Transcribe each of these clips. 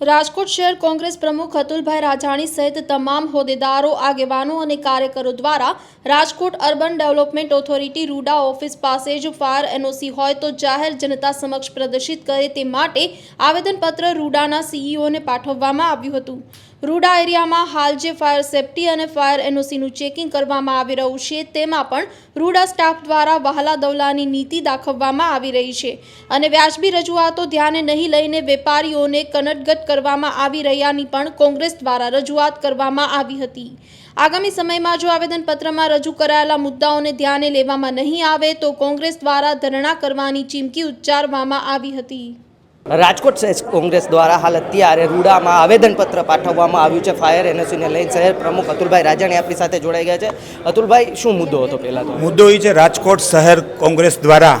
રાજકોટ શહેર કોંગ્રેસ પ્રમુખ અતુલભાઈ રાજાણી સહિત તમામ હોદ્દેદારો, આગેવાનો અને કાર્યકરો દ્વારા Rajkot urban development authority RUDA office પાસે જ ફાયર એનઓસી હોય તો જાહેર જનતા સમક્ષ પ્રદર્શિત કરે તે માટે આવેદનપત્ર રૂડાના સીઈઓને પાઠવવામાં આવ્યું હતું. રૂડા એરિયામાં હાલ જે ફાયર સેફટી અને ફાયર એનઓસીનું ચેકિંગ કરવામાં આવી રહ્યું છે, તેમાં પણ રૂડા સ્ટાફ દ્વારા વહાલા દવલાની નીતિ દાખવવામાં આવી રહી છે. અને વ્યાજબી રજૂઆતો ધ્યાને નહીં લઈને વેપારીઓને કનટગટ કરવામાં આવી રહ્યાની પણ કોંગ્રેસ દ્વારા રજૂઆત કરવામાં આવી હતી. આગામી સમયમાં જો આવેદનપત્રમાં રજૂ કરાયેલા મુદ્દાઓને ધ્યાને લેવામાં નહીં આવે, તો કોંગ્રેસ દ્વારા ધરણા કરવાની ચીમકી ઉચ્ચારવામાં આવી હતી. રાજકોટ શહેર કોંગ્રેસ દ્વારા હાલ અત્યારે રૂડામાં આવેદનપત્ર પાઠવવામાં આવ્યું છે. ફાયર એનઓસીને લઈને શહેર પ્રમુખ અતુલભાઈ રાજાણી આપણી સાથે જોડાઈ ગયા છે. અતુલભાઈ, શું મુદ્દો હતો પહેલાં તો? મુદ્દો એ છે, રાજકોટ શહેર કોંગ્રેસ દ્વારા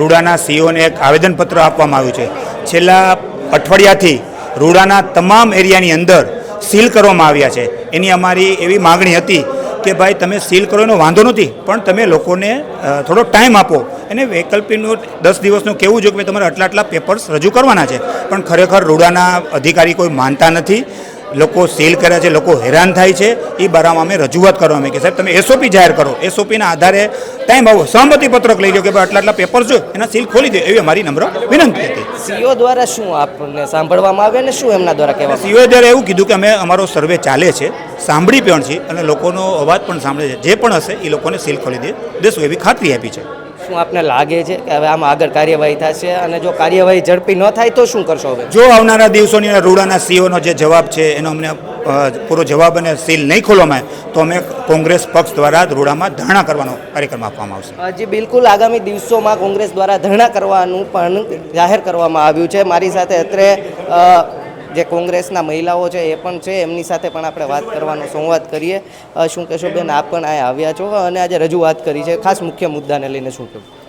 રૂડાના સીઓને એક આવેદનપત્ર આપવામાં આવ્યું છે. છેલ્લા અઠવાડિયાથી રૂડાના તમામ એરિયાની અંદર સીલ કરવામાં આવ્યા છે. એની અમારી એવી માગણી હતી કે ભાઈ તમે સીલ કરો એનો વાંધો નથી પણ તમે લોકોને થોડો ટાઈમ આપો. અને વૈકલ્પિકનું દસ દિવસનું કહેવું જોઈએ કે ભાઈ તમારે આટલા આટલા પેપર્સ રજૂ કરવાના છે. પણ ખરેખર રૂડાના અધિકારી કોઈ માનતા નથી. લોકો સેલ કર્યા છે લોકો હેરાન થાય છે. એ બારામાં અમે રજૂઆત કરવા અમે કે સાહેબ તમે એસઓપી જાહેર કરો. એસઓપીના આધારે ટાઈમ આવો. સહમતિ પત્રક લઈ લો કે ભાઈ આટલા આટલા પેપર્સ જો એના સીલ ખોલી દે. એવી અમારી નમ્ર વિનંતી હતી. સીઓ દ્વારા શું આપણને સાંભળવામાં આવે અને શું એમના દ્વારા કહેવાય સીઓ દ્વારા એવું કીધું કે અમે અમારો સર્વે ચાલે છે સાંભળી પણ છે અને લોકોનો અવાજ પણ સાંભળે છે. જે પણ હશે એ લોકોને સીલ ખોલી દે દેશું એવી ખાતરી આપી છે. શું આપને લાગે છે કે હવે આમાં આગળ કાર્યવાહી થશે અને જો કાર્યવાહી ઝડપી ન થાય તો શું કરશો હવે? જો આવનારા દિવસોની અંદર રૂડાના સીઓનો જે જવાબ છે એનો અમને પૂરો જવાબ અને સીલ નહીં ખોલવામાં આવે તો અમે કોંગ્રેસ પક્ષ દ્વારા રૂડામાં ધરણા કરવાનો કાર્યક્રમ આપવામાં આવશે. હજી બિલકુલ આગામી દિવસોમાં કોંગ્રેસ દ્વારા ધરણા કરવાનું પણ જાહેર કરવામાં આવ્યું છે. મારી સાથે અત્રે જે કોંગ્રેસના મહિલાઓ છે એ પણ છે, એમની સાથે પણ આપણે વાત કરવાનો સંવાદ કરીએ. શું કહેશો બેન? આપ પણ અહીંયા આવ્યા છો અને આજે રજૂઆત કરી છે. ખાસ મુખ્ય મુદ્દાને લઈને શું કહેવું?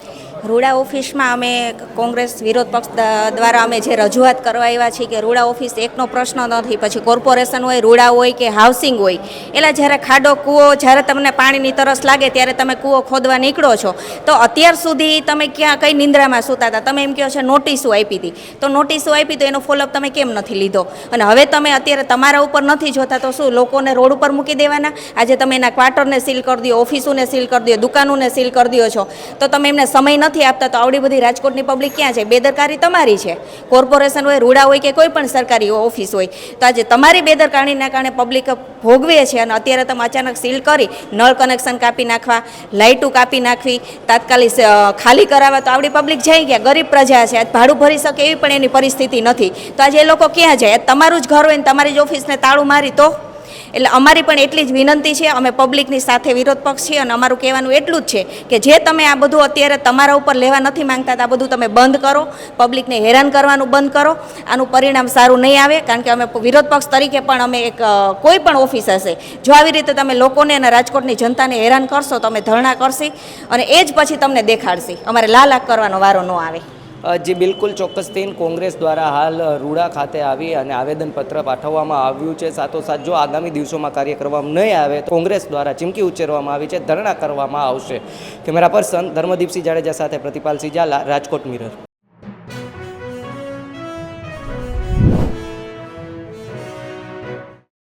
રૂડા ઓફિસમાં અમે કોંગ્રેસ વિરોધ પક્ષ દ્વારા અમે જે રજૂઆત કરવા આવ્યા છીએ કે રૂડા ઓફિસ એકનો પ્રશ્ન નથી, પછી કોર્પોરેશન હોય, રૂડા હોય કે હાઉસિંગ હોય એટલે જ્યારે ખાડો કૂવો, જ્યારે તમને પાણીની તરસ લાગે, ત્યારે તમે કૂવો ખોદવા નીકળો છો. તો અત્યાર સુધી તમે ક્યાં, કઈ નિંદ્રામાં સૂતા હતા? તમે એમ કહો છો, નોટિસો આપી હતી તો નોટિસો આપી તો એનો ફોલોઅપ તમે કેમ નથી લીધો? અને હવે તમે અત્યારે તમારા ઉપર નથી જોતા, તો શું લોકોને રોડ ઉપર મૂકી દેવાના? આજે તમે એના ક્વાર્ટરને સીલ કરી દો ઓફિસોને સીલ કરી દો દુકાનોને સીલ કરી દો છો. તો તમે એમને સમય નથી આપતા તો આવડી બધી રાજકોટની પબ્લિક ક્યાં છે? બેદરકારી તમારી છે. કોર્પોરેશન હોય, રૂડા હોય કે કોઈ પણ સરકારી ઓફિસ હોય, તો આજે તમારી બેદરકારીના કારણે પબ્લિક ભોગવે છે અને અત્યારે તમે અચાનક સીલ કરી, નળ કનેક્શન કાપી નાખવા, લાઇટો કાપી નાખવી, તાત્કાલિક ખાલી કરાવવા, તો આવડી પબ્લિક જાય ગયા ગરીબ પ્રજા છે. ભાડું ભરી શકે એવી પણ એની પરિસ્થિતિ નથી. તો આજે એ લોકો ક્યાં જાય? તમારું જ ઘર હોય ને તમારી જ ઓફિસને તાળું મારી તો? એટલે અમારી પણ એટલી જ વિનંતી છે, અમે પબ્લિકની સાથે વિરોધ પક્ષ છીએ અને અમારું કહેવાનું એટલું જ છે કે જે તમે આ બધું અત્યારે તમારા ઉપર લેવા નથી માંગતા આ બધું તમે બંધ કરો, પબ્લિકને હેરાન કરવાનું બંધ કરો, આનું પરિણામ સારું નહીં આવે, કારણ કે અમે વિરોધ પક્ષ તરીકે પણ અમે એક કોઈ પણ ઓફિસ હશે, જો આવી રીતે તમે લોકોને અને રાજકોટની જનતાને હેરાન કરશો તો અમે ધરણા કરશી અને એ જ પછી તમને દેખાડશી. અમારે લાલાક કરવાનો વારો ન આવે. જી બિલકુલ ચોક્કસથી કોંગ્રેસ દ્વારા હાલ રૂડા ખાતે આવી અને આવેદનપત્ર પાઠવવામાં આવ્યું છે. સાથોસાથ જો આગામી દિવસોમાં કાર્ય કરવામાં નહીં આવે તો કોંગ્રેસ દ્વારા ચીમકી ઉચ્ચારવામાં આવી છે, ધરણા કરવામાં આવશે. કેમેરા પર્સન ધર્મદીપસિંહ જાડેજા સાથે પ્રતિપાલસિંહ ઝાલા રાજકોટ મિરર.